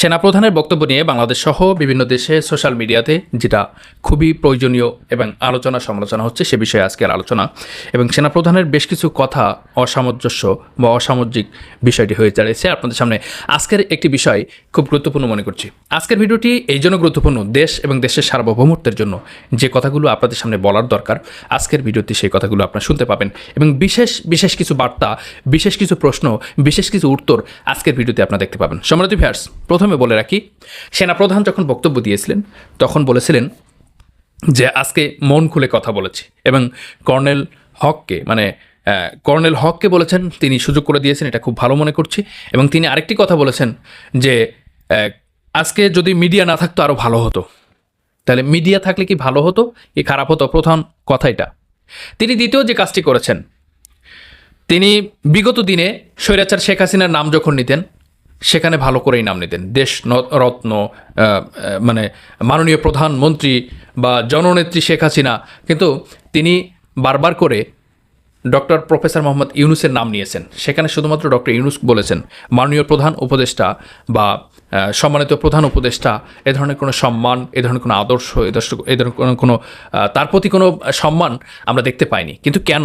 সেনাপ্রধানের বক্তব্য নিয়ে বাংলাদেশ সহ বিভিন্ন দেশে সোশ্যাল মিডিয়াতে যেটা খুবই প্রয়োজনীয় এবং আলোচনা সমালোচনা হচ্ছে সে বিষয়ে আজকের আলোচনা এবং সেনাপ্রধানের বেশ কিছু কথা অসামঞ্জস্য বা অসামাজিক বিষয়টি হয়ে দাঁড়িয়েছে। আপনাদের সামনে আজকের একটি বিষয় খুব গুরুত্বপূর্ণ মনে করছি। আজকের ভিডিওটি এই জন্য গুরুত্বপূর্ণ, দেশ এবং দেশের সার্বভৌমত্বের জন্য যে কথাগুলো আপনাদের সামনে বলার দরকার, আজকের ভিডিওতে সেই কথাগুলো আপনারা শুনতে পাবেন এবং বিশেষ বিশেষ কিছু বার্তা, বিশেষ কিছু প্রশ্ন, বিশেষ কিছু উত্তর আজকের ভিডিওতে আপনারা দেখতে পাবেন। সম্রাট ভিয়ার্স প্রথমে বলে রাখি, সেনাপ্রধান যখন বক্তব্য দিয়েছিলেন, তখন বলেছিলেন যে আজকে মন খুলে কথা বলেছি এবং কর্নেল হককে মানে কর্নেল হককে বলেছেন, তিনি সুযোগ করে দিয়েছেন, এটা খুব ভালো মনে করছি, এবং তিনি আরেকটি কথা বলেছেন যে আজকে যদি মিডিয়া না থাকতো আরও ভালো হতো। তাহলে মিডিয়া থাকলে কি ভালো হতো? কি খারাপ হতো? প্রধান কথা এটা। তিনি দ্বিতীয় যে কাজটি করেছেন, তিনি বিগত দিনে স্বৈরাচার শেখ হাসিনার নাম যখন নিতেন সেখানে ভালো করেই নাম নিতেন। দেশ রত্ন মানে মাননীয় প্রধানমন্ত্রী বা জননেত্রী শেখ হাসিনা, কিন্তু তিনি বারবার করে ডক্টর প্রফেসর মোহাম্মদ ইউনুসের নাম নিয়েছেন। সেখানে শুধুমাত্র ডক্টর ইউনুস বলেছেন, মাননীয় প্রধান উপদেষ্টা বা সম্মানিত প্রধান উপদেষ্টা, এ ধরনের কোনো সম্মান, এ ধরনের কোনো আদর্শ, এ ধরনের কোনো তার প্রতি কোনো সম্মান আমরা দেখতে পাইনি। কিন্তু কেন?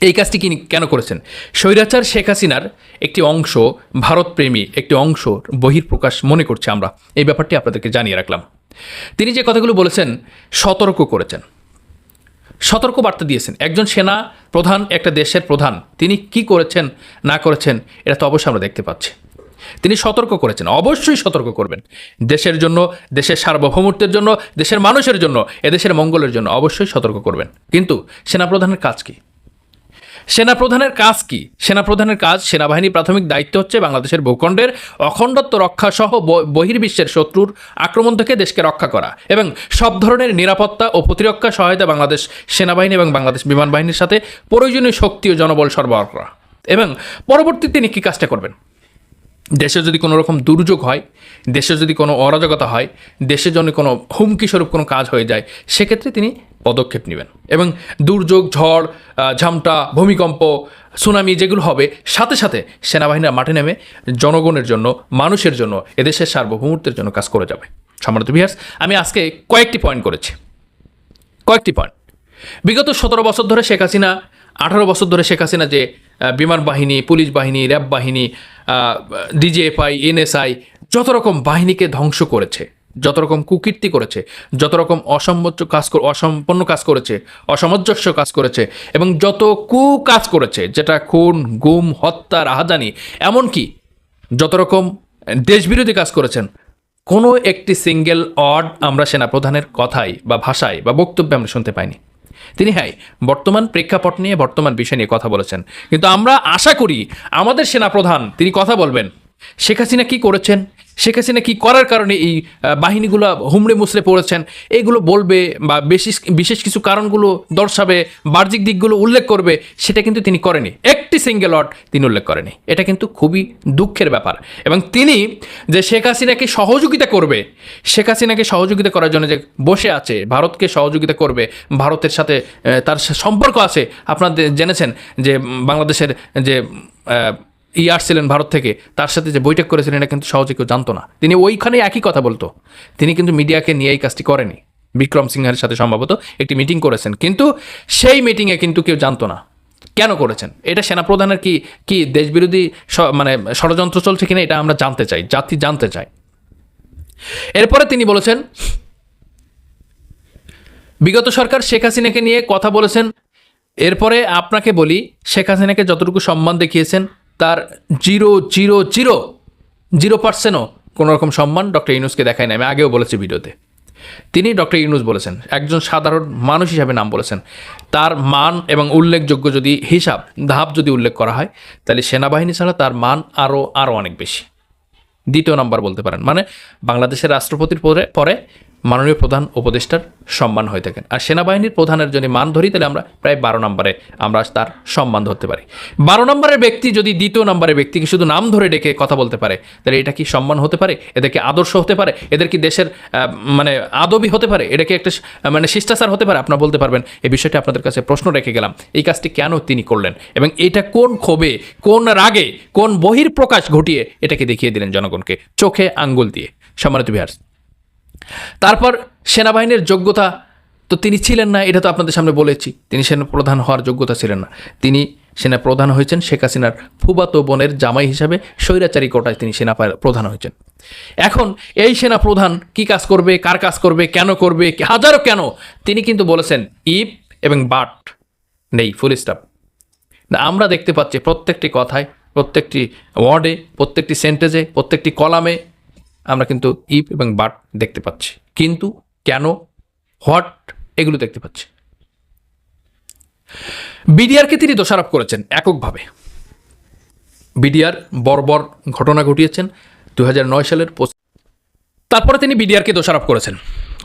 এই কাজটি কি কেন করেছেন? স্বৈরাচার শেখ হাসিনার একটি অংশ, ভারতপ্রেমী একটি অংশ বহির্প্রকাশ মনে করছে আমরা। এই ব্যাপারটি আপনাদেরকে জানিয়ে রাখলাম। তিনি যে কথাগুলো বলেছেন, সতর্ক করেছেন। সতর্ক বার্তা দিয়েছেন। একজন সেনা প্রধান, একটা দেশের প্রধান, তিনি কি করেছেন, না করেছেন, এটা তো অবশ্যই আমরা দেখতে পাচ্ছি। তিনি সতর্ক করেছেন, অবশ্যই সতর্ক করবেন। দেশের জন্য, দেশের সার্বভৌমত্বের জন্য, দেশের মানুষের জন্য, এদেশের মঙ্গলের জন্য অবশ্যই সতর্ক করবেন। কিন্তু সেনাপ্রধানের কাজ কী? সেনাপ্রধানের কাজ কি? সেনাপ্রধানের কাজ সেনাবাহিনীর প্রাথমিক দায়িত্ব হচ্ছে বাংলাদেশের ভূখণ্ডের অখণ্ডত্ব রক্ষা সহ বহির্বিশ্বের শত্রুর আক্রমণ থেকে দেশকে রক্ষা করা এবং সব ধরনের নিরাপত্তা ও প্রতিরক্ষা সহায়তা বাংলাদেশ সেনাবাহিনী এবং বাংলাদেশ বিমান বাহিনীর সাথে প্রয়োজনীয় শক্তি ও জনবল সরবরাহ করা। এবং পরবর্তীতে তিনি কী কাজটা করবেন? দেশে যদি কোনো রকম দুর্যোগ হয়, দেশে যদি কোনো অরাজকতা হয় দেশের জন্য কোনো হুমকি স্বরূপ কোনো কাজ হয়ে যায়, সেক্ষেত্রে তিনি পদক্ষেপ নেবেন। এবং দুর্যোগ, ঝড় ঝামটা, ভূমিকম্প, সুনামি যেগুলো হবে, সাথে সাথে সেনাবাহিনীরা মাঠে নেমে জনগণের জন্য, মানুষের জন্য, এদেশের সার্বভৌমত্বের জন্য কাজ করে যাবে। সম্মানিত বিহার্স আমি আজকে কয়েকটি পয়েন্ট করেছি। কয়েকটি পয়েন্ট বিগত সতেরো বছর ধরে শেখ হাসিনা, আঠারো বছর ধরে শেখ হাসিনা যে বিমান বাহিনী, পুলিশ বাহিনী, র্যাব বাহিনী ডিজিএফআই এনএসআই যত রকম বাহিনীকে ধ্বংস করেছে যত রকম কুকীর্তি করেছে, যত রকম অসামঞ্জস্য কাজ অসম্পন্ন কাজ করেছে, অসামঞ্জস্য কাজ করেছে, এবং যত কু কাজ করেছে, যেটা খুন, গুম, হত্যা, রাহাজানি, এমনকি যত রকম দেশবিরোধী কাজ করেছেন, কোনো একটি সিঙ্গেল অড আমরা সেনাপ্রধানের কথায় বা ভাষায় বা বক্তব্যে আমরা শুনতে পাইনি। তিনি হ্যাঁ বর্তমান প্রেক্ষাপট নিয়ে, বর্তমান বিষয় নিয়ে কথা বলেছেন। কিন্তু আমরা আশা করি আমাদের সেনাপ্রধান, তিনি কথা বলবেন, শেখ হাসিনা কী করেছেন? শেখ হাসিনা কী করার কারণে এই বাহিনীগুলো হুমড়ে মুসড়ে পড়েছেন? এগুলো বলবে বা বেশি বিশেষ কিছু কারণগুলো দর্শাবে, বাহ্যিক দিকগুলো উল্লেখ করবে, সেটা কিন্তু তিনি করেনি। একটি সিঙ্গেল অট তিনি উল্লেখ করেনি। এটা কিন্তু খুবই দুঃখের ব্যাপার। এবং তিনি যে শেখ হাসিনাকে সহযোগিতা করবে, শেখ হাসিনাকে সহযোগিতা করার জন্য যে বসে আছে, ভারতকে সহযোগিতা করবে, ভারতের সাথে তার সম্পর্ক আছে। আপনারা জেনেছেন যে বাংলাদেশের যে ই আসছিলেন ভারত থেকে, তার সাথে যে বৈঠক করেছিলেন এটা কিন্তু সহজে কেউ জানতো না। তিনি ওইখানে একই কথা বলতো। তিনি কিন্তু মিডিয়াকে নিয়ে এই কাজটি করেনি। বিক্রম সিংহের সাথে সম্ভবত একটি মিটিং করেছেন। কিন্তু সেই মিটিংয়ে কিন্তু কেউ জানতো না। কেন করেছেন? এটা সেনাপ্রধানের কি কি দেশবিরোধী মানে ষড়যন্ত্র চলছে কিনা এটা আমরা জানতে চাই, জাতি জানতে চাই এরপরে তিনি বলেছেন, বিগত সরকার শেখ হাসিনাকে নিয়ে কথা বলেছেন। এরপরে আপনাকে বলি, শেখ হাসিনাকে যতটুকু সম্মান দেখিয়েছেন তার জিরো জিরো জিরো জিরো পার্সেন্টও কোনো রকম সম্মান ডক্টর ইউনুসকে দেখায় না আমি আগেও বলেছি ভিডিওতে। তিনি ডক্টর ইউনুস বলেছেন, একজন সাধারণ মানুষ হিসাবে নাম বলেছেন। তার মান এবং উল্লেখযোগ্য যদি হিসাব, ধাপ যদি উল্লেখ করা হয়, তাহলে সেনাবাহিনী ছাড়া তার মান আরও আরও অনেক বেশি। দ্বিতীয় নাম্বার বলতে পারেন। মানে বাংলাদেশের রাষ্ট্রপতির পরে পরে মাননীয় প্রধান উপদেষ্টার সম্মান হয়ে থাকেন। আর সেনাবাহিনীর প্রধানের যদি মান ধরি, তাহলে আমরা প্রায় বারো নম্বরে আমরা তার সম্মান ধরতে পারি। বারো নম্বরের ব্যক্তি যদি দ্বিতীয় নম্বরের ব্যক্তিকে শুধু নাম ধরে ডেকে কথা বলতে পারে, তাহলে এটা কি সম্মান হতে পারে? এদেরকে আদর্শ হতে পারে? এদের কি দেশের মানে আদবি হতে পারে? এটা কি একটা মানে শিষ্টাচার হতে পারে? আপনারা বলতে পারবেন। এই বিষয়টি আপনাদের কাছে প্রশ্ন রেখে গেলাম। এই কাজটি কেন তিনি করলেন? এবং এটা কোন ক্ষোভে, কোন রাগে, কোন বহির প্রকাশ ঘটিয়ে এটাকে দেখিয়ে দিলেন জনগণকে? চোখে আঙ্গুল দিয়ে। সম্মানিত বিহার তারপর সেনাবাহিনীর যোগ্যতা তো তিনি ছিলেন না, এটা তো আপনাদের সামনে বলেছি। তিনি সেনা প্রধান হওয়ার যোগ্যতা ছিলেন না। তিনি সেনা প্রধান হয়েছেন শেখ হাসিনার ফুবাতো বোনের জামাই হিসাবে স্বৈরাচারী কোটায় তিনি সেনা প্রধান হয়েছেন। এখন এই সেনা প্রধান কি কাজ করবে, কার কাজ করবে, কেন করবে, হাজারো কেন? তিনি কিন্তু বলেছেন ইপ এবং বাট নেই, ফুল স্টপ। না, আমরা দেখতে পাচ্ছি প্রত্যেকটি কথায়, প্রত্যেকটি ওয়ার্ডে, প্রত্যেকটি সেন্টেজে, প্রত্যেকটি কলামে আমরা কিন্তু ইপ এবং বাট দেখতে পাচ্ছি। কিন্তু কেন? হোয়াট এগুলো দেখতে পাচ্ছি। বিডিআরকে তিনি দোষারোপ করেছেন এককভাবে। বিডিআর বর্বর ঘটনা ঘটিয়েছেন দু হাজার নয় সালের তারপরে তিনি বিডিআরকে দোষারোপ করেছেন।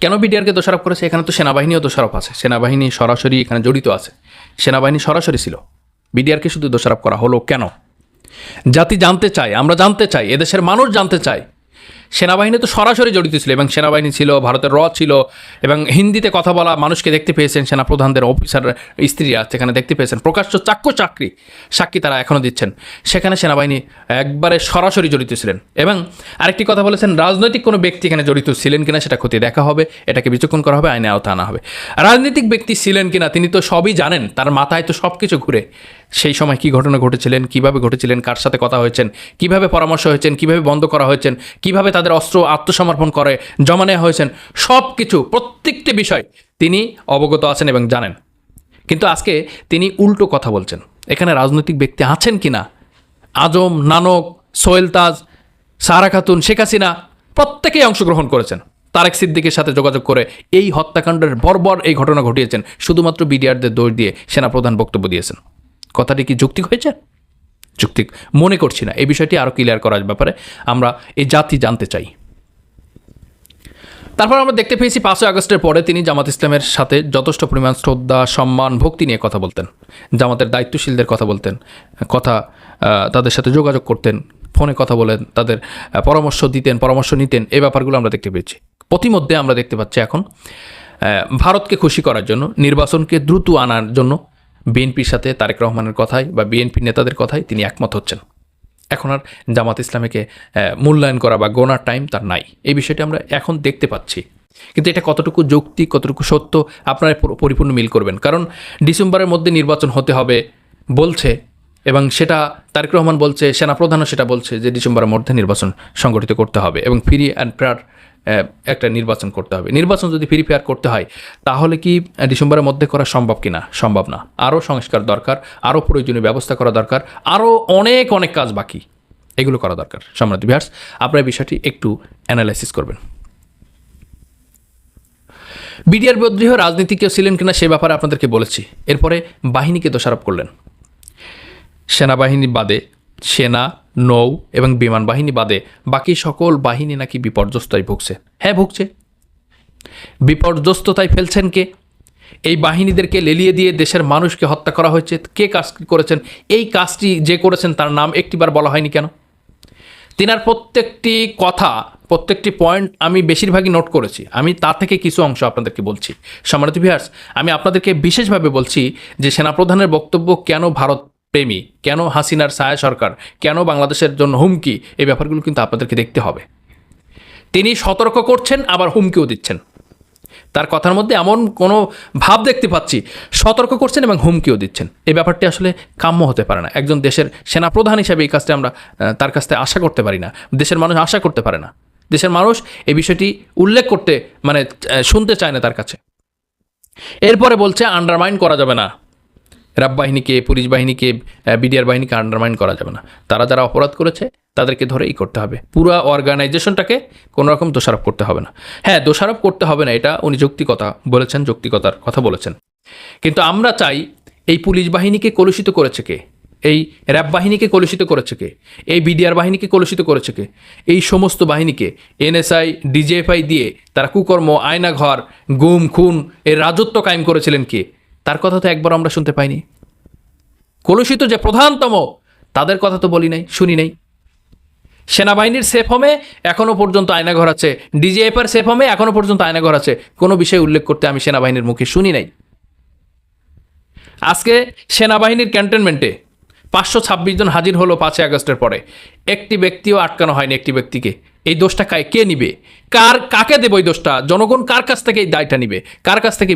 কেন বিডিআরকে দোষারোপ করেছে? এখানে তো সেনাবাহিনীও দোষারোপ আছে। সেনাবাহিনী সরাসরি এখানে জড়িত আছে। সেনাবাহিনী সরাসরি ছিল। বিডিআরকে শুধু দোষারোপ করা হলো কেন? জাতি জানতে চায়, আমরা জানতে চাই, এদেশের মানুষ জানতে চায় সেনাবাহিনী তো সরাসরি জড়িত ছিল এবং সেনাবাহিনী ছিল, ভারতের র ছিল এবং হিন্দিতে কথা বলা মানুষকে দেখতে পেয়েছেন সেনাপ্রধানদের অফিসার স্ত্রীরা সেখানে দেখতে পেয়েছেন প্রকাশ্য চাক্য চাকরি, সাক্ষী তারা এখনও দিচ্ছেন। সেখানে সেনাবাহিনী একবারে সরাসরি জড়িত ছিলেন এবং আরেকটি কথা বলেছেন, রাজনৈতিক কোনো ব্যক্তি এখানে জড়িত ছিলেন কিনা সেটা খতিয়ে দেখা হবে, এটাকে বিচক্ষণ করা হবে, আইনে আওতা আনা হবে। রাজনৈতিক ব্যক্তি ছিলেন কিনা তিনি তো সবই জানেন, তার মাথায় তো সব কিছু ঘুরে। সেই সময় কি ঘটনা ঘটেছিলেন, কীভাবে ঘটেছিলেন, কার সাথে কথা হয়েছেন, কীভাবে পরামর্শ হয়েছেন, কীভাবে বন্ধ করা হয়েছেন, কীভাবে তাদের অস্ত্র আত্মসমর্পণ করে, জমা নেওয়া হয়েছেন, সব কিছু, প্রত্যেকটি বিষয় তিনি অবগত আছেন এবং জানেন। কিন্তু আজকে তিনি উল্টো কথা বলছেন। এখানে রাজনৈতিক ব্যক্তি আছেন কি না আজম, নানক, সোহেল তাজ, সারা খাতুন, শেখ হাসিনা, প্রত্যেকেই অংশগ্রহণ করেছেন। তারেক সিদ্দিকের সাথে যোগাযোগ করে এই হত্যাকাণ্ডের বর্বর এই ঘটনা ঘটিয়েছেন। শুধুমাত্র বিডিআরদের দোষ দিয়ে সেনাপ্রধান বক্তব্য দিয়েছেন। কথাটি কি যুক্তিক হয়েছে? যুক্তিক মনে করছি না। এই বিষয়টি আরও ক্লিয়ার করার ব্যাপারে আমরা এই জাতি জানতে চাই। তারপর আমরা দেখতে পেয়েছি পাঁচই আগস্টের পরে তিনি জামাত ইসলামের সাথে যথেষ্ট পরিমাণ শ্রদ্ধা, সম্মান, ভক্তি নিয়ে কথা বলতেন। জামাতের দায়িত্বশীলদের কথা বলতেন, কথা তাদের সাথে যোগাযোগ করতেন, ফোনে কথা বলেন, তাদের পরামর্শ দিতেন, পরামর্শ নিতেন, এই ব্যাপারগুলো আমরা দেখতে পেয়েছি। প্রতিমধ্যে আমরা দেখতে পাচ্ছি এখন ভারতকে খুশি করার জন্য, নির্বাচনকে দ্রুত আনার জন্য বিএনপির সাথে তারেক রহমানের কথায় বা বিএনপি নেতাদের কথায় তিনি একমত হচ্ছেন। এখন আর জামাত ইসলামীকে মূল্যায়ন করা বা গোনার টাইম তার নাই। এই বিষয়টি আমরা এখন দেখতে পাচ্ছি। কিন্তু এটা কতটুকু যৌক্তিক কতটুকু সত্য আপনারা পরিপূর্ণ মিল করবেন। কারণ ডিসেম্বরের মধ্যে নির্বাচন হতে হবে বলছে এবং সেটা তারেক রহমান বলছে, সেনাপ্রধানও সেটা বলছে যে ডিসেম্বরের মধ্যে নির্বাচন সংগঠিত করতে হবে এবং ফ্রি অ্যান্ড ফেয়ার একটা নির্বাচন করতে হবে। নির্বাচন যদি ফ্রি ফেয়ার করতে হয়, তাহলে কি ডিসেম্বরের মধ্যে করা সম্ভব কি না সম্ভব না। আরও সংস্কার দরকার, আরও প্রয়োজনীয় ব্যবস্থা করা দরকার, আরও অনেক অনেক কাজ বাকি। এগুলো করা দরকার। সম্রাট বিহার্স আপনার বিষয়টি একটু অ্যানালাইসিস করবেন। বিডিআর বিদ্রোহ রাজনীতি কেউ ছিলেন কিনা সে ব্যাপারে আপনাদেরকে বলেছি। এরপরে বাহিনীকে দোষারোপ করলেন। সেনাবাহিনী বাদে সেনা, নৌ এবং বিমান বাহিনী বাদে বাকি সকল বাহিনী নাকি বিপর্যস্ততায় ভুগছে। হ্যাঁ ভুগছে। বিপর্যস্ততায় ফেলছেন কে? এই বাহিনীদেরকে লেলিয়ে দিয়ে দেশের মানুষকে হত্যা করা হয়েছে। কে কাজ করেছেন? এই কাজটি যে করেছেন তার নাম একটিবার বলা হয়নি কেন? তিনার প্রত্যেকটি কথা, প্রত্যেকটি পয়েন্ট আমি বেশিরভাগই নোট করেছি। আমি তা থেকে কিছু অংশ আপনাদেরকে বলছি। সম্রাট ভিহার্স আমি আপনাদেরকে বিশেষভাবে বলছি যে সেনাপ্রধানের বক্তব্য কেন ভারত প্রেমী। কেন হাসিনার ছায়া সরকার? কেন বাংলাদেশের জন্য হুমকি? এই ব্যাপারগুলো কিন্তু আপনাদেরকে দেখতে হবে। তিনি সতর্ক করছেন, আবার হুমকিও দিচ্ছেন। তার কথার মধ্যে এমন কোনো ভাব দেখতে পাচ্ছি, সতর্ক করছেন এবং হুমকিও দিচ্ছেন। এই ব্যাপারটি আসলে কাম্য হতে পারে না। একজন দেশের সেনাপ্রধান হিসেবে এই কাজটা আমরা তার কাছ থেকে আশা করতে পারি না। দেশের মানুষ আশা করতে পারে না। দেশের মানুষ এই বিষয়টি উল্লেখ করতে মানে শুনতে চায় না তার কাছে। এরপরে বলছে, আন্ডারমাইন করা যাবে না। র্যাব বাহিনীকে, পুলিশ বাহিনীকে বিডিআর বাহিনীকে আন্ডারমাইন করা যাবে না। তারা যারা অপরাধ করেছে, তাদেরকে ধরেই করতে হবে। পুরো অর্গানাইজেশনটাকে কোনো রকম দোষারোপ করতে হবে না। হ্যাঁ দোষারোপ করতে হবে না, এটা উনি যৌক্তিকতা বলেছেন, যৌক্তিকতার কথা বলেছেন। কিন্তু আমরা চাই, এই পুলিশ বাহিনীকে কলুষিত করেছে কে? এই র্যাব বাহিনীকে কলুষিত করেছে কে? এই বিডিআর বাহিনীকে কলুষিত করেছে কে? এই সমস্ত বাহিনীকে এনএসআই, ডিজিএফআই দিয়ে তারা কুকর্ম, আয়নাঘর, গুম, খুন, এর রাজত্ব কায়েম করেছিলেন কে? তার কথা তো একবার আমরা শুনতে পাইনি। কলুষিত যে প্রধানতম, তাদের কথা তো বলি নাই, শুনি নাই। সেনাবাহিনীর সেফ হোমে এখনও পর্যন্ত আয়নাঘর আছে। ডিজিএফের সেফ হোমে এখনও পর্যন্ত আয়নাঘর আছে। কোনো বিষয় উল্লেখ করতে আমি সেনাবাহিনীর মুখে শুনি নাই। আজকে সেনাবাহিনীর ক্যান্টনমেন্টে পাঁচশো ছাব্বিশ জন হাজির হলো পাঁচই আগস্টের পরে। একটি ব্যক্তিও আটকানো হয়নি একটি ব্যক্তিকে। এই দোষটা কে নিবে? কার, কাকে দেব এই দোষটা? জনগণ কার কাছ থেকে এই দায়টা নিবে? কার কাছ থেকে